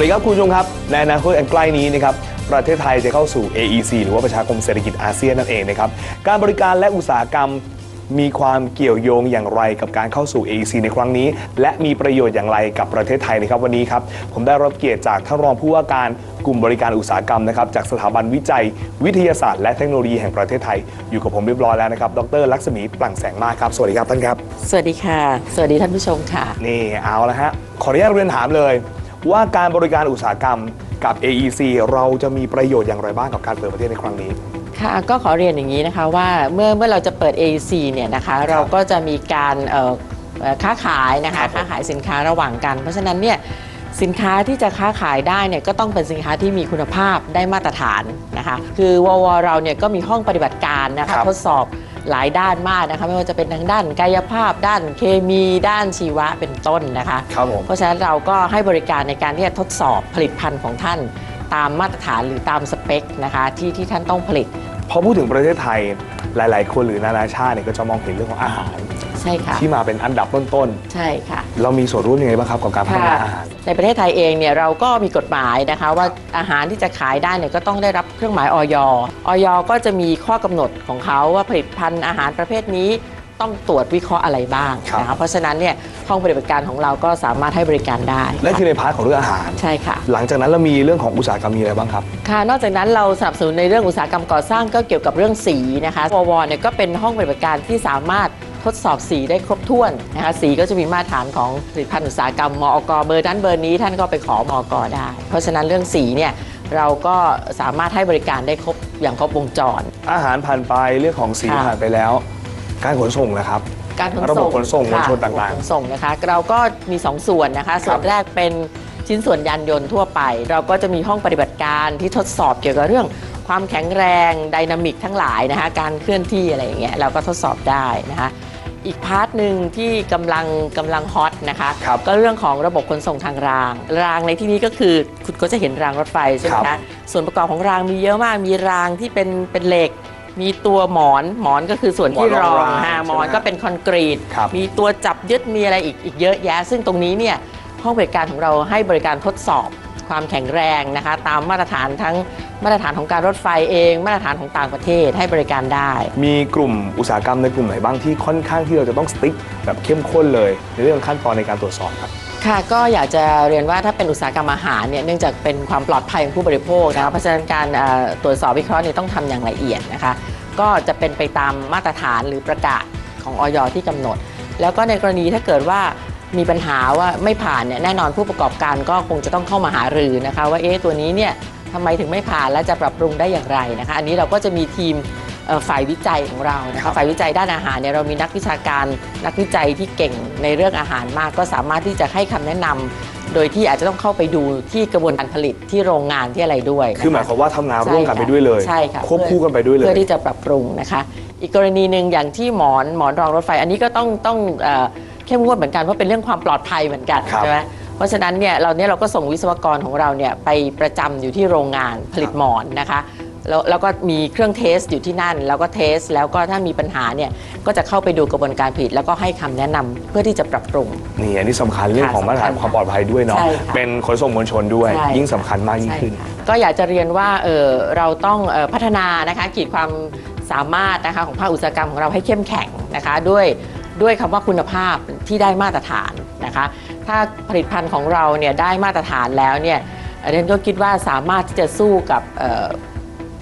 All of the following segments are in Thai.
สวัสดีครับคุณผู้ชมครับ ในอนาคตอันใกล้นี้นะครับประเทศไทยจะเข้าสู่ AEC หรือว่าประชาคมเศรษฐกิจอาเซียนนั่นเองนะครับการบริการและอุตสาหกรรมมีความเกี่ยวโยงอย่างไรกับการเข้าสู่ AEC ในครั้งนี้ และมีประโยชน์อย่างไรกับประเทศไทยนะครับวันนี้ครับผมได้รับเกียรติจากท่านรองผู้ว่าการกลุ่มบริการอุตสาหกรรมนะครับจากสถาบันวิจัย วิทยาศาสตร์และเทคโนโลยีแห่งประเทศไทย อยู่กับผมเรียบร้อยแล้วนะครับดรลักษมีปลั่งแสงมากครับสวัสดีครับท่านครับ สวัสดีค่ะ สวัสดีท่านผู้ชมค่ะนี่เอาละฮะขออนุญาตเรียนถามเลย ว่าการบริการอุตสาหกรรมกับ AEC เราจะมีประโยชน์อย่างไรบ้างกับการเปิดประเทศในครั้งนี้ ค่ะก็ขอเรียนอย่างนี้นะคะว่าเมื่อเมื่อเราจะเปิด AEC เนี่ยนะคะเราก็จะมีการเอ่อเอ่อค้าขายนะครัคะบผมค้าขายสินค้าระหว่างกัน เพราะฉะนั้นเนี่ยสินค้าที่จะค้าขายได้เนี่ยก็ต้องเป็นสินค้าที่มีคุณภาพได้มาตรฐานนะคะคือววเราเนี่ยก็มีห้องปฏิบัติการนะครัคะบทดสอบ หลายด้านมากนะคะ ไม่ว่าจะเป็นทางด้านกายภาพด้านเคมีด้านชีวะเป็นต้นนะคะ ครับผม เพราะฉะนั้นเราก็ให้บริการในการที่จะทดสอบผลิตภัณฑ์ของท่าน ตามมาตรฐานหรือตามสเปคนะคะที่ที่ท่านต้องผลิต พอพูดถึงประเทศไทยหลาย ๆ คนหรือนานาชาติเนี่ยก็จะมองเห็นเรื่องของอาหาร ใช่ค่ะ ที่มาเป็นอันดับต้นใช่ค่ะ ๆ เรามีส่วนร่วมยังไงบ้างครับกับการพัฒนาอาหาร ในประเทศไทยเองเนี่ยเราก็มีกฎหมายนะคะว่าอาหารที่จะขายได้เนี่ยก็ต้องได้รับเครื่องหมายออยออยก็จะมีข้อกำหนดของเขาว่าผลิตภัณฑ์อาหารประเภทนี้ต้องตรวจวิเคราะห์อะไรบ้างครับนะคะเพราะฉะนั้นเนี่ยห้องปฏิบัติการของเราก็สามารถให้บริการได้นั่นคือในพาร์ทของเรื่องอาหาร ใช่ค่ะ หลังจากนั้นเรามีเรื่องของอุตสาหกรรมมีอะไรบ้างครับ ค่ะ นอกจากนั้นเราสนับสนุนในเรื่องอุตสาหกรรมก่อสร้างก็เกี่ยวกับเรื่องสีนะคะววเนี่ยก็เป็นห้องปฏิบัติการที่สามารถ ทดสอบสีได้ครบถ้วนนะคะสีก็จะมีมาตรฐานของผลิตภัณฑ์อุตสาหกรรมมอกเบอร์นั้นเบอร์นี้ท่านก็ไปขอมอกได้ เพราะฉะนั้นเรื่องสีเนี่ยเราก็สามารถให้บริการได้ครบอย่างครบวงจร อาหารผ่านไปเรื่องของสีค่ะ ผ่านไปแล้ว การขนส่งนะครับ การขนระบบขนส่งมวลชนค่ะต่างๆระบบขนส่งนะคะ เราก็มี 2 ส่วนนะคะ ส่วนแรกเป็นชิ้นส่วนยานยนต์ทั่วไป เราก็จะมีห้องปฏิบัติการที่ทดสอบเกี่ยวกับเรื่อง ความแข็งแรงไดนามิกทั้งหลายนะคะ การเคลื่อนที่อะไรอย่างเงี้ยเราก็ทดสอบได้นะคะ อีกพาร์ทหนึ่งที่กำลังกำลังฮอตนะคะครับก็เรื่องของระบบขนส่งทางราง รางในที่นี้ก็คือคุณก็จะเห็นรางรถไฟใช่ไหมครัคะบส่วนประกอบของรางมีเยอะมากมีรางที่เป็นเป็นเหล็ก มีตัวหมอนหมอนก็คือส่วนที่หมอนรรอองงรางฮะหมอนใช่ไหมก็เป็นคอนกรีตครับมีตัวจับยึดมีอะไรอีกอีกเยอะแยะ ซึ่งตรงนี้เนี่ยห้องบริการของเราให้บริการทดสอบ ความแข็งแรงนะคะ ตามมาตรฐานทั้งมาตรฐานของการรถไฟเอง มาตรฐานของต่างประเทศให้บริการได้ มีกลุ่มอุตสาหกรรมในกลุ่มไหนบ้างที่ค่อนข้างที่เราจะต้องสติ๊กแบบเข้มข้นเลย ในเรื่องขั้นตอนในการตรวจสอบครับค่ะก็อยากจะเรียนว่าถ้าเป็นอุตสาหกรรมอาหารเนี่ยเนื่องจากเป็นความปลอดภัยของผู้บริโภคนะคะเพราะฉะนั้นการเอ่อตรวจสอบวิเคราะห์เนี่ยต้องทำอย่างละเอียดนะคะ ก็จะเป็นไปตามมาตรฐานหรือประกาศของออยที่กำหนด แล้วก็ในกรณีถ้าเกิดว่า มีปัญหาว่าไม่ผ่านเนี่ยแน่นอนผู้ประกอบการก็คงจะต้องเข้ามาหารือนะคะว่าเอ๊ะตัวนี้เนี่ยทำไมถึงไม่ผ่านและจะปรับปรุงได้อย่างไรนะคะ อันนี้เราก็จะมีทีมเอ่อฝ่ายวิจัยของเรานะครัคะบฝ่ายวิจัยด้านอาหารเนี่ยเรามีนักวิชาการนักวิจัยที่เก่งในเรื่องอาหารมาก ก็สามารถที่จะให้คำแนะนำโดยที่อาจจะต้องเข้าไปดูที่กระบวนการผลิตที่โรงงานที่อะไรด้วยนะคะคือหมายความว่าทำงานร่วมกันไปด้วยเลยใช่ค่ะควบคู่กันไปด้วยเลยเพื่อที่จะปรับปรุงนะคะ อีกกรณีหนึ่งอย่างที่หมอนหมอนรองรถไฟ อันนี้ก็ต้องต้อง เอ่อเข้มงวดเหมือนกันเพราะเป็นเรื่องความปลอดภัยเหมือนกันครับใช่ไหมเพราะฉะนั้นเนี่ยเราเนี่ยเราก็ส่งวิศวกรของเราเนี่ยไปประจำอยู่ที่โรงงานผลิตหมอนนะคะแล้วแล้วก็มีเครื่องเทสอยู่ที่นั่น แล้วก็เทสแล้วก็ถ้ามีปัญหาเนี่ยก็จะเข้าไปดูกระบวนการผลิตแล้วก็ให้คำแนะนำเพื่อที่จะปรับปรุง นี่อันนี้สำคัญเรื่องของมาตรฐานสำคัญความปลอดภัยด้วยเนาะใช่ค่ะเป็นขนส่งมวลชนด้วย ใช่ ยิ่งสำคัญมากยิ่งขึ้นใช่ค่ะก็อยากจะเรียนว่าเออเราต้องเอ่อพัฒนานะคะขีดความสามารถนะคะของภาคอุตสาหกรรมของเราให้เข้มแข็งนะคะ ด้วย ด้วยคำว่าคุณภาพที่ได้มาตรฐานนะคะ ถ้าผลิตภัณฑ์ของเราเนี่ยได้มาตรฐานแล้วเนี่ยเรนก็คิดว่าสามารถที่จะสู้กับ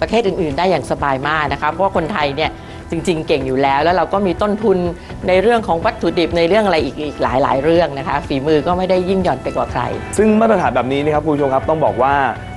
ประเทศอื่น ๆ ได้อย่างสบายมากนะคะเพราะว่าคนไทยเนี่ย จริง ๆ เก่งอยู่แล้ว แล้วเราก็มีต้นทุนในเรื่องของวัตถุดิบในเรื่องอะไรอีกอีกหลาย ๆ เรื่องนะคะ ฝีมือก็ไม่ได้ยิ่งหย่อนไปกว่าใคร ซึ่งมาตรฐานแบบนี้นะครับคุณผู้ชมครับต้องบอกว่า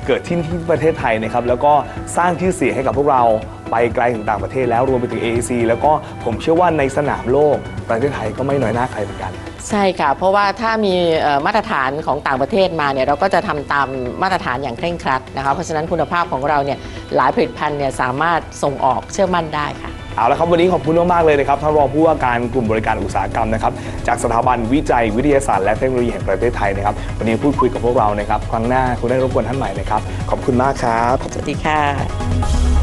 เกิดที่ที่ประเทศไทยนะครับแล้วก็สร้างชื่อเสียงให้กับพวกเราไปไกลถึงต่างประเทศแล้วรวมไปถึง AAC แล้วก็ผมเชื่อว่าในสนามโลกประเทศไทยก็ไม่น้อยหน้าใครเหมือนกัน ใช่ค่ะ เพราะว่าถ้ามีเอ่อมาตรฐานของต่างประเทศมาเนี่ยเราก็จะทำตามมาตรฐานอย่างเคร่งครัดนะคะเพราะฉะนั้นคุณภาพของเราเนี่ยหลายผลิตภัณฑ์เนี่ยสามารถส่งออกเชื่อมั่นได้ค่ะ เอาละครับวันนี้ขอบคุณมากๆเลยนะครับท่านรองผู้ว่าการกลุ่มบริการอุตสาหกรรมนะครับจากสถาบันวิจัยวิทยาศาสตร์และเทคโนโลยีแห่งประเทศไทยนะครับวันนี้พูดคุยกับพวกเรานะครับครั้งหน้าคุณได้รบกวนท่านใหม่นะครับขอบคุณมากครับสวัสดีค่ะ